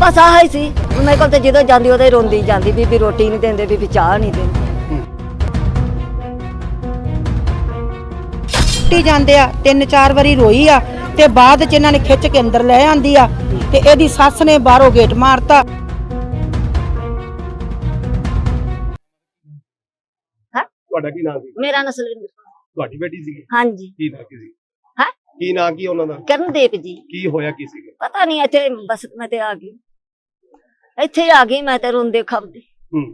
ਬਸ ਆਹ ਹੀ ਸੀ। ਮੇਰੇ ਕੋਲ ਤੇ ਜਦੋਂ ਜਾਂਦੀ ਉਹਦੇ ਰੋਂਦੀ ਜਾਂਦੀ ਬੀਬੀ ਰੋਟੀ ਨਹੀਂ ਦਿੰਦੇ ਬੀਬੀ ਚਾਹ ਨਹੀਂ ਦਿੰਦੇ। ਟੁੱਟੀ ਜਾਂਦੇ ਆ ਤਿੰਨ ਚਾਰ ਵਾਰੀ ਰੋਈ ਆ ਤੇ ਬਾਅਦ ਚ ਇਹਨਾਂ ਨੇ ਖਿੱਚ ਕੇ ਅੰਦਰ ਲੈ ਆਂਦੀ ਆ ਤੇ ਇਹਦੀ ਸੱਸ ਨੇ ਬਾਹਰੋਂ ਗੇਟ ਮਾਰਤਾ। ਤੁਹਾਡਾ ਕੀ ਨਾਮ ਸੀ? ਮੇਰਾ ਨਾਂ ਸੁਰਿੰਦਰ ਕੌਰ। ਤੁਹਾਡੀ ਬੇਟੀ ਸੀਗੀ? ਹਾਂਜੀ। ਕੀ ਨਾਂ ਕੀ ਸੀ? ਹੈਂ? ਕੀ ਨਾਂ ਕੀ ਉਹਨਾਂ ਦਾ? ਕਰਨਦੀਪ ਜੀ। ਕੀ ਹੋਇਆ ਕੀ ਸੀਗਾ? ਪਤਾ ਨਹੀਂ ਇੱਥੇ ਬਸ ਮੈਂ ਤੇ ਆ ਗਈ। ਇੱਥੇ ਆ ਗਈ ਮੈਂ ਤੇ ਰੋਂਦੇ ਖਪਦੀ ਹੂੰ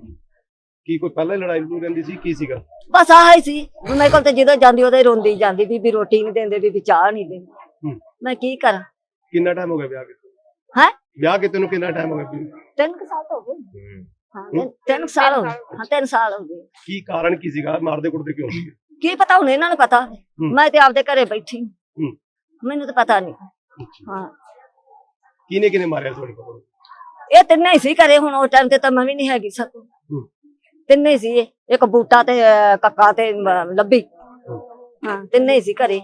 ਕੀ ਕੋਈ ਪਹਿਲਾਂ ਹੀ ਲੜਾਈ ਲੜੂ ਰਹਿੰਦੀ ਸੀ ਕੀ ਸੀਗਾ? ਬਸ ਆਹ ਹੀ ਸੀ। ਮੇਰੇ ਕੋਲ ਤੇ ਜਦੋਂ ਜਾਂਦੀ ਉਹਦੇ ਰੋਂਦੀ ਜਾਂਦੀ। ਬੀਬੀ ਰੋਟੀ ਨਹੀਂ ਦਿੰਦੇ ਬੀਬੀ ਚਾਹ ਨਹੀਂ ਦਿੰਦੇ। ਹੂੰ। ਮੈਂ ਕੀ ਕਰਾਂ? ਕਿੰਨਾ ਟਾਈਮ ਹੋ ਗਿਆ ਵਿਆਹ ਕੀਤੇ ਹੈ? ਵਿਆਹ ਕੀਤੇ ਨੂੰ ਕਿੰਨਾ ਟਾਈਮ ਹੋ ਗਿਆ? ਵੀ? ਤਿੰਨ ਕੁ ਸਾਲ ਹੋ ਗਏ। ਹਾਂ। ਤਿੰਨ- ਤਿੰਨ ਕੁ ਸਾਲ ਹੋ ਗਏ। ਹਾਂ ਤਿੰਨ ਸਾਲ ਹੋ ਗਏ। ਕੀ ਕਾਰਨ ਕੀ ਸੀਗਾ? ਮਾਰਦੇ ਕੁੱਟਦੇ ਕਿਉਂ ਸੀ ਕੀ ਪਤਾ ਹੁਣ ਇਹਨਾਂ ਨੂੰ ਪਤਾ ਮੈਂ ਤੇ ਆਪਦੇ ਘਰੇ ਬੈਠੀ ਹਾਂ। ਮੈਨੂੰ ਤਾਂ ਪਤਾ ਨਹੀਂ। ਹਾਂ। ਕਿਨੇ ਕਿਨੇ ਮਾਰਿਆ ਤੁਹਾਡੇ ਕੋਲ? ਇਹ ਤਿੰਨੇ ਹੀ ਸੀ ਘਰੇ ਹੁਣ ਉਸ ਟਾਈਮ ਤੇ ਤਾਂ ਮੈਂ ਵੀ ਨਹੀਂ ਹੈਗੀ ਸਕੋ ਤਿੰਨੇ ਹੀ ਸੀ ਇਹ। ਇੱਕ ਬੂਟਾ ਤੇ ਅਹ, ਕੱਕਾ ਤੇ ਅਹ, ਲੱਭੀ। ਹਾਂ। ਤਿੰਨੇ ਹੀ ਸੀ ਘਰੇ।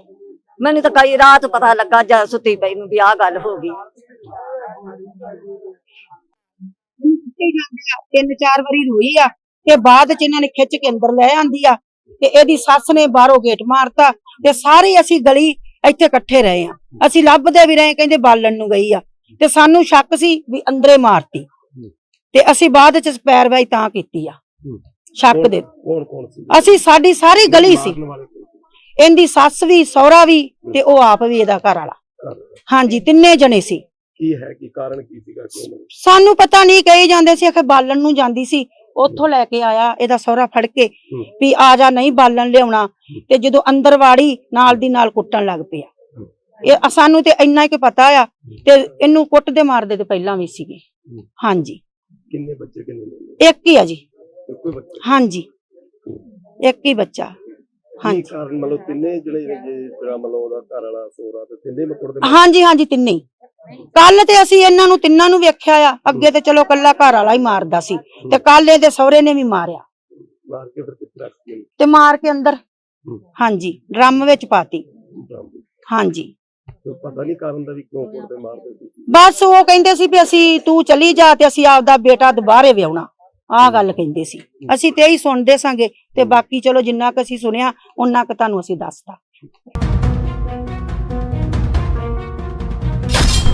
ਮੈਨੂੰ ਤਾਂ ਕਈ ਰਾਤ ਪਤਾ ਲੱਗਾ ਜਦ ਸੁੱਤੀ ਪਈ ਨੂੰ ਵੀ ਆਹ ਗੱਲ ਹੋ ਗਈ। ਜਾਂਦੇ ਆ ਤਿੰਨ ਚਾਰ ਵਾਰੀ ਰੋਈ ਆ ਤੇ ਬਾਅਦ ਚ ਇਹਨਾਂ ਨੇ ਖਿੱਚ ਕੇ ਅੰਦਰ ਲੈ ਆਂਦੀ ਆ ਤੇ ਇਹਦੀ ਸੱਸ ਨੇ ਬਾਹਰੋਂ ਗੇਟ ਮਾਰਤਾ ਤੇ ਸਾਰੇ ਅਸੀਂ ਗਲੀ ਇੱਥੇ ਇਕੱਠੇ ਰਹੇ ਆ। ਅਸੀਂ ਲੱਭਦੇ ਵੀ ਰਹੇ ਕਹਿੰਦੇ ਬਾਲਣ ਨੂੰ ਗਈ ਆ। ਤੇ ਸਾਨੂੰ ਸ਼ੱਕ ਸੀ ਵੀ ਅੰਦਰੇ ਮਾਰਤੀ। ਤੇ ਅਸੀਂ ਬਾਅਦ ਚ ਸਪੈਰਵਾਈ ਤਾਂ ਕੀਤੀ ਆ। ਸ਼ੱਕ ਦੇ। ਕੌਣ ਕੌਣ ਸੀ? ਅਸੀਂ ਸਾਡੀ ਸਾਰੀ ਗਲੀ ਸੀ। ਸੀ? ਇਹਦੀ ਸੱਸ ਵੀ ਸਹੁਰਾ ਵੀ ਤੇ ਉਹ ਆਪ ਵੀ ਇਹਦਾ ਘਰ ਵਾਲਾ। ਹਾਂਜੀ ਤਿੰਨੇ ਜਣੇ ਸੀ। ਕੀ ਹੈ ਕੀ ਕਾਰਨ ਕੀ ਸੀਗਾ? ਕਿਉਂ? ਸਾਨੂੰ ਪਤਾ ਨਹੀਂ ਕਹੀ ਜਾਂਦੇ ਸੀ ਆਖੇ ਬਾਲਣ ਨੂੰ ਜਾਂਦੀ ਸੀ। ਉੱਥੋਂ ਲੈ ਕੇ ਆਇਆ ਇਹਦਾ ਸਹੁਰਾ ਫੜ ਕੇ। ਵੀ ਆ ਜਾ ਨਹੀਂ ਬਾਲਣ ਲਿਆਉਣਾ। ਤੇ ਜਦੋਂ ਅੰਦਰ ਵਾੜੀ ਨਾਲ ਦੀ ਨਾਲ ਕੁੱਟਣ ਲੱਗ ਪਿਆ। ਇਹ ਸਾਨੂੰ ਤੇ ਇੰਨਾ ਹੀ ਕਿ ਪਤਾ ਆ ਤੇ ਇਹਨੂੰ ਕੁੱਟਦੇ ਮਾਰਦੇ ਤੇ ਪਹਿਲਾਂ ਵੀ ਸੀਗੇ। ਹਾਂਜੀ। ਕਿੰਨੇ ਬੱਚੇ ਕਿੰਨੇ ਨੇ ਇੱਕ ਹੀ ਆ ਜੀ। ਕੋਈ ਬੱਚਾ? ਹਾਂਜੀ। ਇੱਕ ਹੀ ਬੱਚਾ। ਹਾਂਜੀ। ਕਾਰਨ ਮਤਲਬ ਤਿੰਨੇ ਜਿਹੜੇ ਜੇ ਜਿਹੜਾ ਮਤਲਬ ਉਹਦਾ ਘਰ ਵਾਲਾ ਸੋਰਾ ਤੇ ਤਿੰਨੇ ਮਕੜ ਦੇ ਹਾਂਜੀ ਹਾਂਜੀ ਤਿੰਨੇ ਹੀ। ਕੱਲ ਤੇ ਅਸੀਂ ਇਹਨਾਂ ਨੂੰ ਤਿੰਨਾਂ ਨੂੰ ਵੇਖਿਆ ਆ। ਅੱਗੇ ਤੇ ਚਲੋ ਕੱਲਾ ਘਰ ਵਾਲਾ ਹੀ ਮਾਰਦਾ ਸੀ। ਤੇ ਕੱਲ ਇਹਦੇ ਸਹੁਰੇ ਨੇ ਵੀ ਮਾਰਿਆ। ਮਾਰ ਕੇ ਫਿਰ ਕਿੱਥੇ ਰੱਖ ਤੇ ਮਾਰ ਕੇ ਅੰਦਰ। ਹਾਂਜੀ। ਡਰਮ ਵਿੱਚ ਪਾਤੀ। ਹਾਂਜੀ। ਪਤਾ ਨਹੀਂ ਕਾਰਨ ਦਾ ਵੀ ਕਿਉਂ ਕੁੱਟਦੇ ਮਾਰਦੇ ਸੀ। ਬਸ ਉਹ ਕਹਿੰਦੇ ਸੀ ਵੀ ਅਸੀਂ ਤੂੰ ਚਲੀ ਜਾ ਤੇ ਅਸੀਂ ਆਪਦਾ ਬੇਟਾ ਦੁਬਾਰੇ ਵਿਆਹਣਾ। ਆਹ ਗੱਲ ਕਹਿੰਦੇ ਸੀ। ਅਸੀਂ ਤੇ ਹੀ ਸੁਣਦੇ ਸਾਂਗੇ ਤੇ ਬਾਕੀ ਚਲੋ ਜਿੰਨਾ ਕੁ ਅਸੀਂ ਸੁਣਿਆ ਉਹਨਾਂ ਕੁ ਤੁਹਾਨੂੰ ਅਸੀਂ ਦੱਸਤਾ।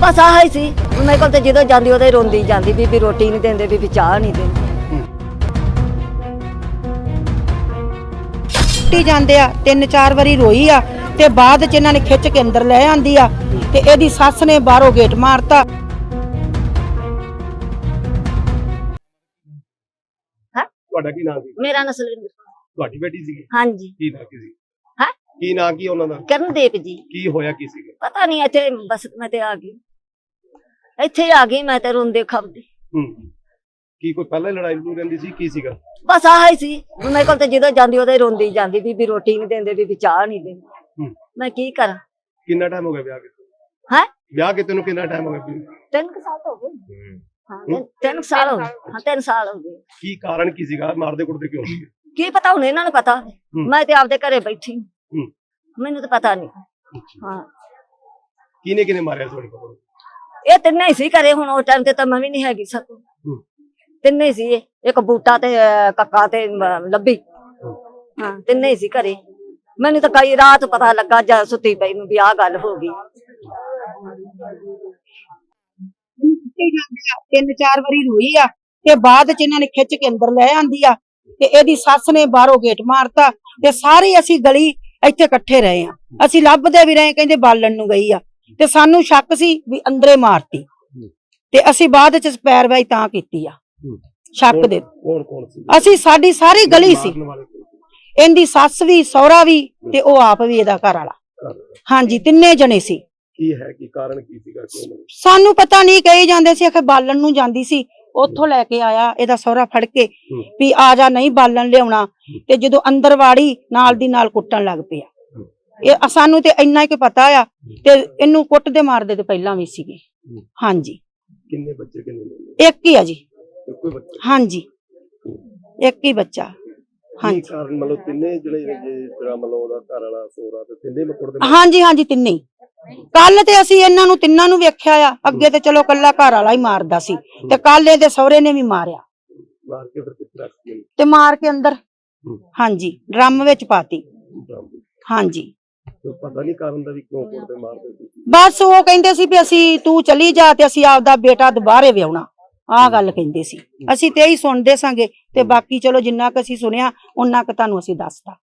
ਬਸ ਆਹ ਹੀ ਸੀ। ਮੇਰੇ ਕੋਲ ਤੇ ਜਦੋਂ ਜਾਂਦੀ ਉਹਦੇ ਰੋਂਦੀ ਜਾਂਦੀ ਬੀਬੀ ਰੋਟੀ ਨਹੀਂ ਦਿੰਦੇ ਬੀਬੀ ਚਾਹ ਨਹੀਂ ਦਿੰਦੇ। ਟੁੱਟੀ ਜਾਂਦੇ ਆ ਤਿੰਨ ਚਾਰ ਵਾਰੀ ਰੋਈ ਆ ਤੇ ਬਾਅਦ ਚ ਇਹਨਾਂ ਨੇ ਖਿੱਚ ਕੇ ਅੰਦਰ ਲੈ ਆਂਦੀ ਆ ਤੇ ਇਹਦੀ ਸੱਸ ਨੇ ਬਾਹਰੋਂ ਗੇਟ ਮਾਰਤਾ। ਤੁਹਾਡਾ ਕੀ ਨਾਮ ਸੀ? ਮੇਰਾ ਨਾਂ ਸੁਰਿੰਦਰ ਕੌਰ। ਤੁਹਾਡੀ ਬੇਟੀ ਸੀਗੀ? ਹਾਂਜੀ। ਕੀ ਨਾਂ ਕੀ ਸੀ? ਹੈਂ? ਕੀ ਨਾਂ ਕੀ ਉਹਨਾਂ ਦਾ? ਕਰਨਦੀਪ ਜੀ। ਕੀ ਹੋਇਆ ਕੀ ਸੀਗਾ? ਪਤਾ ਨਹੀਂ ਇੱਥੇ ਬਸ ਮੈਂ ਤੇ ਆ ਗਈ। ਇੱਥੇ ਆ ਗਈ ਮੈਂ ਤੇ ਰੋਂਦੇ ਖਪਦੀ ਹੂੰ। ਕੀ ਕੋਈ ਪਹਿਲਾਂ ਹੀ ਲੜਾਈ ਲੜੂ ਰਹਿੰਦੀ ਸੀ? ਕੀ ਸੀਗਾ? ਬਸ ਆਹ ਹੀ ਸੀ ਮੇਰੇ ਕੋਲ ਤੇ ਜਦੋਂ ਜਾਂਦੀ ਉਹਦੇ ਰੋਂਦੀ ਜਾਂਦੀ। ਬੀਬੀ ਰੋਟੀ ਨਹੀਂ ਦਿੰਦੇ ਬੀਬੀ ਚਾਹ ਨਹੀਂ ਦਿੰਦੇ। ਮੈਂ ਕੀ ਕਰਾਂ? ਕਿੰਨਾ ਟਾਈਮ ਹੋ ਗਿਆ ਵਿਆਹ ਕੀਤੇ ਹੈ? ਵਿਆਹ ਕੀਤੇ ਨੂੰ ਕਿੰਨਾ ਟਾਈਮ ਹੋ ਗਿਆ ਵੀ? ਤਿੰਨ ਕੁ ਸਾਲ ਹੋ ਗਏ। ਹਾਂ। ਤਿੰਨ- ਤਿੰਨ ਕੁ ਸਾਲ ਹੋ ਗਏ। ਹਾਂ ਤਿੰਨ ਸਾਲ ਹੋ ਗਏ। ਕੀ ਕਾਰਨ ਕੀ ਸੀਗਾ? ਮਾਰਦੇ ਕੁੱਟਦੇ ਕਿਉਂ ਸੀ ਕੀ ਪਤਾ ਹੁਣ ਇਹਨਾਂ ਨੂੰ ਪਤਾ ਮੈਂ ਤੇ ਆਪਦੇ ਘਰੇ ਬੈਠੀ ਮੈਨੂੰ ਤਾਂ ਪਤਾ ਨਹੀਂ। ਹਾਂ। ਕਿਨੇ ਕਿਨੇ ਮਾਰਿਆ ਤੁਹਾਡੇ ਕੋਲ? ਇਹ ਤਿੰਨੇ ਹੀ ਸੀ ਘਰੇ ਹੁਣ ਉਸ ਟਾਈਮ ਤੇ ਤਾਂ ਮੈਂ ਵੀ ਨਹੀਂ ਹੈਗੀ ਸਕੋ ਹੂੰ। ਤਿੰਨੇ ਸੀ ਇਹ। ਇੱਕ ਬੂਟਾ ਤੇ ਕੱਕਾ ਤੇ ਲੱਭੀ। ਹਾਂ ਤਿੰਨੇ ਹੀ ਸੀ ਘਰੇ। ਮੈਨੂੰ ਤਾਂ ਕਈ ਰਾਤ ਪਤਾ ਲੱਗਾ ਜਦ ਸੁੱਤੀ ਪਈ ਨੂੰ ਵੀ ਆਹ ਗੱਲ ਹੋ ਗਈ। ਤਿੰਨ ਚਾਰ ਵਾਰੀ ਰੋਈ ਆ ਤੇ ਬਾਅਦ ਚ ਇਹਨਾਂ ਨੇ ਖਿੱਚ ਕੇ ਅੰਦਰ ਲੈ ਆਂਦੀ ਆ ਤੇ ਇਹਦੀ ਸੱਸ ਨੇ ਬਾਹਰੋਂ ਗੇਟ ਮਾਰਤਾ ਤੇ ਸਾਰੇ ਅਸੀਂ ਗਲੀ ਇੱਥੇ ਇਕੱਠੇ ਰਹੇ ਆ। ਅਸੀਂ ਲੱਭਦੇ ਵੀ ਰਹੇ ਕਹਿੰਦੇ ਬਾਲਣ ਨੂੰ ਗਈ ਆ। ਤੇ ਸਾਨੂੰ ਸ਼ੱਕ ਸੀ ਵੀ ਅੰਦਰੇ ਮਾਰਤੀ। ਤੇ ਅਸੀਂ ਬਾਅਦ ਚ ਸਪੈਰਵਾਈ ਤਾਂ ਕੀਤੀ ਆ। ਸ਼ੱਕ ਦੇ ਕੌਣ ਕੌਣ ਸੀ? ਅਸੀਂ ਸਾਡੀ ਸਾਰੀ ਗਲੀ ਸੀ? ਇਹਦੀ ਸੱਸ ਵੀ ਸਹੁਰਾ ਵੀ ਤੇ ਉਹ ਆਪ ਵੀ ਇਹਦਾ ਘਰ ਵਾਲਾ। ਹਾਂਜੀ ਤਿੰਨੇ ਜਣੇ ਸੀ। ਕੀ ਹੈ ਕੀ ਕਾਰਨ ਕੀ ਸੀਗਾ ਕਿਉਂ? ਸਾਨੂੰ ਪਤਾ ਨਹੀਂ ਕਹੀ ਜਾਂਦੇ ਸੀ ਆਖੇ ਬਾਲਣ ਨੂੰ ਜਾਂਦੀ ਸੀ। ਉੱਥੋਂ ਲੈ ਕੇ ਆਇਆ ਇਹਦਾ ਸਹੁਰਾ ਫੜ ਕੇ। ਵੀ ਆ ਜਾ ਨਹੀਂ ਬਾਲਣ ਲਿਆਉਣਾ। ਤੇ ਜਦੋਂ ਅੰਦਰ ਵਾੜੀ ਨਾਲ ਦੀ ਨਾਲ ਕੁੱਟਣ ਲੱਗ ਪਿਆ। ਇਹ ਸਾਨੂੰ ਤੇ ਇੰਨਾ ਹੀ ਕਿ ਪਤਾ ਆ। ਤੇ ਇਹਨੂੰ ਕੁੱਟਦੇ ਮਾਰਦੇ ਤੇ ਪਹਿਲਾਂ ਵੀ ਸੀਗੇ। ਹਾਂਜੀ। ਕਿੰਨੇ ਬੱਚੇ ਕਿੰਨੇ ਇੱਕ ਹੀ ਆ ਜੀ। ਕੋਈ ਬੱਚਾ? ਹਾਂਜੀ। ਇੱਕ ਹੀ ਬੱਚਾ। ਹਾਂਜੀ। ਕਾਰਨ ਮਤਲਬ ਤਿੰਨੇ ਜਿਹੜੇ ਜਿਹੜਾ ਮਤਲਬ ਉਹਦਾ ਘਰ ਵਾਲਾ ਸੋਰਾ ਤੇ ਤਿੰਨੇ ਮੱਕੜ ਦੇ ਹਾਂਜੀ ਹਾਂਜੀ ਤਿੰਨੇ। ਹੀ ਕੱਲ ਤੇ ਅਸੀਂ ਇਹਨਾਂ ਨੂੰ ਤਿੰਨਾਂ ਨੂੰ ਵੇਖਿਆ ਆ। ਅੱਗੇ ਤੇ ਚਲੋ ਕੱਲਾ ਘਰ ਵਾਲਾ ਹੀ ਮਾਰਦਾ ਸੀ ਤੇ ਕੱਲ ਇਹਦੇ ਸਹੁਰੇ ਨੇ ਵੀ ਮਾਰਿਆ। ਮਾਰ ਕੇ ਫਿਰ ਕਿੱਥੇ ਰੱਖ ਤੇ ਮਾਰ ਕੇ ਅੰਦਰ। ਹਾਂਜੀ ਡਰਮ ਵਿੱਚ ਪਾਤੀ। ਹਾਂਜੀ। ਪਤਾ ਨਹੀਂ ਕਾਰਨ ਦਾ ਵੀ ਕਿਉਂ ਕੁੱਟਦੇ ਮਾਰਦੇ ਸੀ। ਬਸ ਉਹ ਕਹਿੰਦੇ ਸੀ ਵੀ ਅਸੀਂ ਤੂੰ ਚਲੀ ਜਾ ਤੇ ਅਸੀਂ ਆਪਦਾ ਬੇਟਾ ਦੁਬਾਰੇ ਵਿਆਹਣਾ। ਆਹ ਗੱਲ ਕਹਿੰਦੇ ਸੀ। ਅਸੀਂ ਤੇ ਇਹੀ ਸੁਣਦੇ ਸਾਂਗੇ ਤੇ ਬਾਕੀ ਚਲੋ ਜਿੰਨਾ ਕੁ ਅਸੀਂ ਸੁਣਿਆ ਉਹਨਾਂ ਕੁ ਤੁਹਾਨੂੰ ਅਸੀਂ ਦੱਸਤਾ।